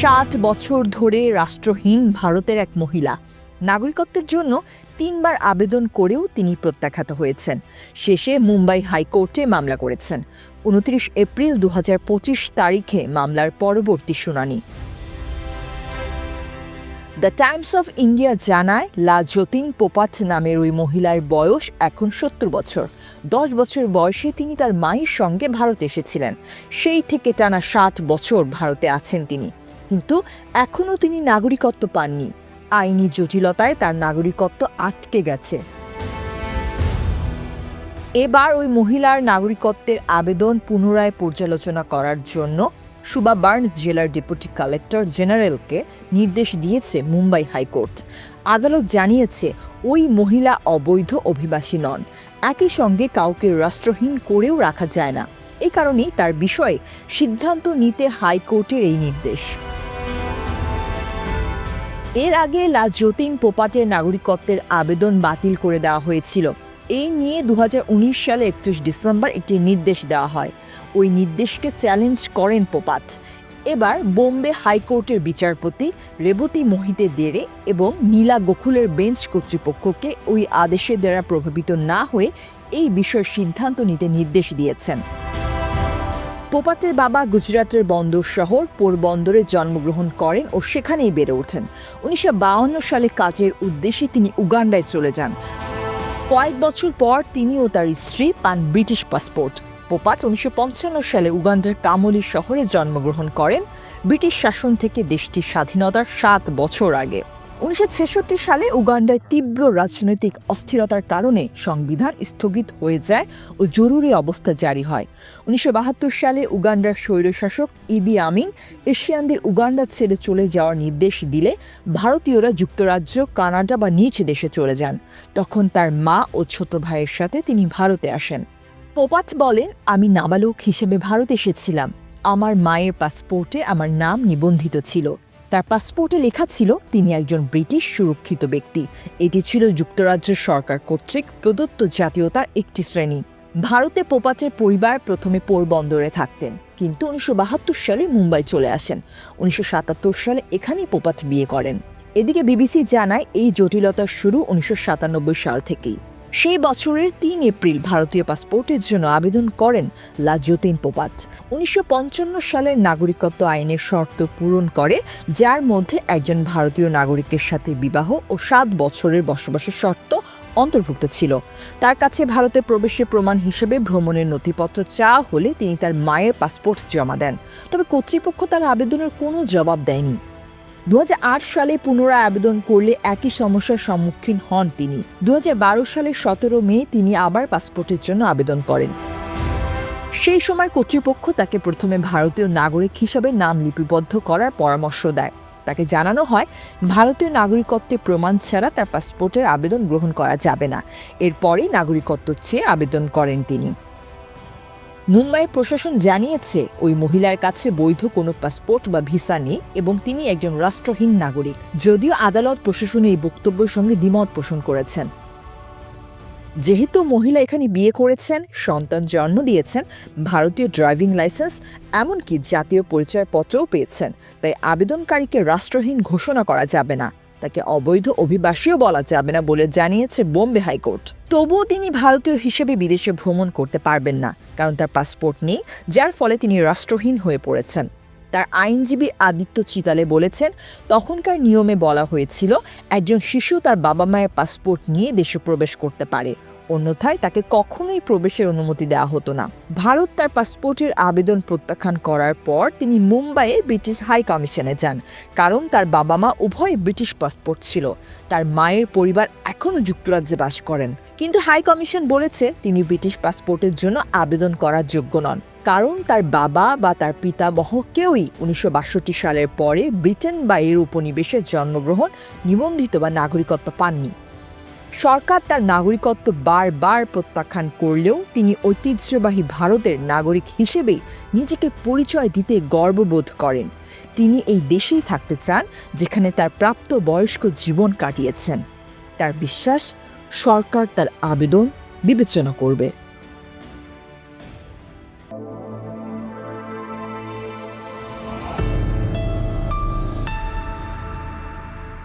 ষাট বছর ধরে রাষ্ট্রহীন ভারতের এক মহিলা। নাগরিকত্বের জন্য তিনবার আবেদন করেও তিনি প্রত্যাখ্যাত হয়েছেন। শেষে মুম্বাই হাইকোর্টে মামলা করেছেন। উনত্রিশ এপ্রিল দু হাজার পঁচিশ তারিখে মামলার পরবর্তী শুনানি। দ্য টাইমস অফ ইন্ডিয়া জানায়, লা যতীন পোপাট নামের ওই মহিলার বয়স এখন সত্তর বছর। দশ বছর বয়সে তিনি তার মায়ের সঙ্গে ভারত এসেছিলেন। সেই থেকে টানা ষাট বছর ভারতে আছেন তিনি। কিন্তু এখনও তিনি নাগরিকত্ব পাননি। আইনি জটিলতায় তার নাগরিকত্ব আটকে গেছে। এবার ওই মহিলার নাগরিকত্বের আবেদন পুনরায় পর্যালোচনা করার জন্য সুবা বার্ন জেলার ডেপুটি কালেক্টর জেনারেলকে নির্দেশ দিয়েছে মুম্বাই হাইকোর্ট। আদালত জানিয়েছে, ওই মহিলা অবৈধ অভিবাসী নন। একই সঙ্গে কাউকে রাষ্ট্রহীন করেও রাখা যায় না। এ কারণেই তার বিষয়ে সিদ্ধান্ত নিতে হাইকোর্টের এই নির্দেশ। এর আগে লা যতীন পোপাটের নাগরিকত্বের আবেদন বাতিল করে দেওয়া হয়েছিল। এই নিয়ে দু হাজার উনিশ সালে একত্রিশ ডিসেম্বর একটি নির্দেশ দেওয়া হয়। ওই নির্দেশকে চ্যালেঞ্জ করেন পোপাট। এবার বোম্বে হাইকোর্টের বিচারপতি রেবতী মোহিতে দেরে এবং নীলা গোকুলের বেঞ্চ কর্তৃপক্ষকে ওই আদেশে দ্বারা প্রভাবিত না হয়ে এই বিষয়ে সিদ্ধান্ত নিতে নির্দেশ দিয়েছেন। পোপাটের বাবা গুজরাটের বন্দর শহর পোরবন্দরে জন্মগ্রহণ করেন ও সেখানেই বেড়ে ওঠেন। উনিশশো সালে কাজের উদ্দেশ্যে তিনি উগান্ডায় চলে যান। কয়েক বছর পর তিনি ও তার স্ত্রী পান ব্রিটিশ পাসপোর্ট। পোপাট উনিশশো পঞ্চান্ন সালে উগান্ডার কামলি শহরে জন্মগ্রহণ করেন। ব্রিটিশ শাসন থেকে দেশটির স্বাধীনতার সাত বছর আগে। উনিশশো ছেষট্টি সালে উগান্ডায় তীব্র রাজনৈতিক অস্থিরতার কারণে সংবিধান স্থগিত হয়ে যায় ও জরুরি অবস্থা জারি হয়। উনিশশো বাহাত্তর সালে উগান্ডার স্বৈরশাসক ইদি আমিন এশিয়ানদের উগান্ডা ছেড়ে চলে যাওয়ার নির্দেশ দিলে ভারতীয়রা যুক্তরাজ্য, কানাডা বা নিচ দেশে চলে যান। তখন তার মা ও ছোট ভাইয়ের সাথে তিনি ভারতে আসেন। পোপাত বলেন, আমি নাবালক হিসেবে ভারত এসেছিলাম। আমার মায়ের পাসপোর্টে আমার নাম নিবন্ধিত ছিল। তার পাসপোর্টে লেখা ছিল তিনি একজন ব্রিটিশ সুরক্ষিত ব্যক্তি। এটি ছিল যুক্তরাজ্যের সরকার কর্তৃক প্রদত্ত জাতীয়তার একটি শ্রেণি। ভারতে পোপাটের পরিবার প্রথমে পোরবন্দরে থাকতেন, কিন্তু উনিশশো বাহাত্তর সালে মুম্বাই চলে আসেন। উনিশশো সাতাত্তর সালে এখানেই পোপাট বিয়ে করেন। এদিকে বিবিসি জানায়, এই জটিলতার শুরু উনিশশো সাতানব্বই সাল থেকেই। সেই বছরের তিন এপ্রিল ভারতীয় পাসপোর্টের জন্য আবেদন করেন লাজতিন পোপাত। উনিশশো সালের নাগরিকত্ব আইনের শর্ত পূরণ করে, যার মধ্যে একজন ভারতীয় নাগরিকের সাথে বিবাহ ও সাত বছরের বসবাসের শর্ত অন্তর্ভুক্ত ছিল। তার কাছে ভারতে প্রবেশের প্রমাণ হিসেবে ভ্রমণের নথিপত্র চাওয়া হলে তিনি তার মায়ের পাসপোর্ট জমা দেন। তবে কর্তৃপক্ষ তার আবেদনের কোনো জবাব দেয়নি। দুহাজার আট সালে পুনরায় আবেদন করলে একই সমস্যার সম্মুখীন হন তিনি। দু সালের সতেরো মে তিনি আবার পাসপোর্টের জন্য আবেদন করেন। সেই সময় কর্তৃপক্ষ তাকে প্রথমে ভারতীয় নাগরিক হিসাবে নাম লিপিবদ্ধ করার পরামর্শ দেয়। তাকে জানানো হয়, ভারতীয় নাগরিকত্বের প্রমাণ ছাড়া তার পাসপোর্টের আবেদন গ্রহণ করা যাবে না। এরপরেই নাগরিকত্ব চেয়ে আবেদন করেন তিনি। মুম্বাইয়ের প্রশাসন জানিয়েছে, ওই মহিলার কাছে বৈধ কোনো পাসপোর্ট বা ভিসা নেই এবং তিনি একজন রাষ্ট্রহীন নাগরিক, যদিও আদালত প্রশাসনের এই বক্তব্যের সঙ্গে দ্বিমত পোষণ করেছেন। যেহেতু মহিলা এখানে বিয়ে করেছেন, সন্তান জন্ম দিয়েছেন, ভারতীয় ড্রাইভিং লাইসেন্স, এমনকি জাতীয় পরিচয়পত্রও পেয়েছেন, তাই আবেদনকারীকে রাষ্ট্রহীন ঘোষণা করা যাবে না। তাকে অবৈধ অভিবাসীও বলা যাবে না বলে জানিয়েছে বোম্বে হাইকোর্ট। তবুও তিনি ভারতীয় হিসেবে বিদেশে ভ্রমণ করতে পারবেন না, কারণ তার পাসপোর্ট নেই, যার ফলে তিনি রাষ্ট্রহীন হয়ে পড়েছেন। তার আইনজীবী আদিত্য চিতালে বলেছেন, তখনকার নিয়মে বলা হয়েছিল, একজন শিশু তার বাবা মায়ের পাসপোর্ট নিয়ে দেশে প্রবেশ করতে পারে। অন্যথায় তাকে কখনোই প্রবেশের অনুমতি দেওয়া হতো না। ভারত তার পাসপোর্টের আবেদন প্রত্যাখ্যান করার পর তিনি মুম্বাইয়ে ব্রিটিশ হাই কমিশনে যান, কারণ তার বাবা মা উভয় ব্রিটিশ পাসপোর্ট ছিল। তার মায়ের পরিবার এখনও যুক্তরাজ্যে বাস করেন। কিন্তু হাই কমিশন বলেছে তিনি ব্রিটিশ পাসপোর্টের জন্য আবেদন করার যোগ্য নন, কারণ তার বাবা বা তার পিতামহ কেউই উনিশশো বাষট্টি সালের পরে ব্রিটেন বা এর উপনিবেশে জন্মগ্রহণ, নিবন্ধিত বা নাগরিকত্ব পাননি। সরকার তার নাগরিকত্ব বারবার প্রত্যাখ্যান করলেও তিনি ঐতিহ্যবাহী ভারতের নাগরিক হিসেবেই নিজেকে পরিচয় দিতে গর্ববোধ করেন। তিনি এই দেশেই থাকতে চান, যেখানে তার প্রাপ্ত বয়স্ক জীবন কাটিয়েছেন। তার বিশ্বাস, সরকার তার আবেদন বিবেচনা করবে।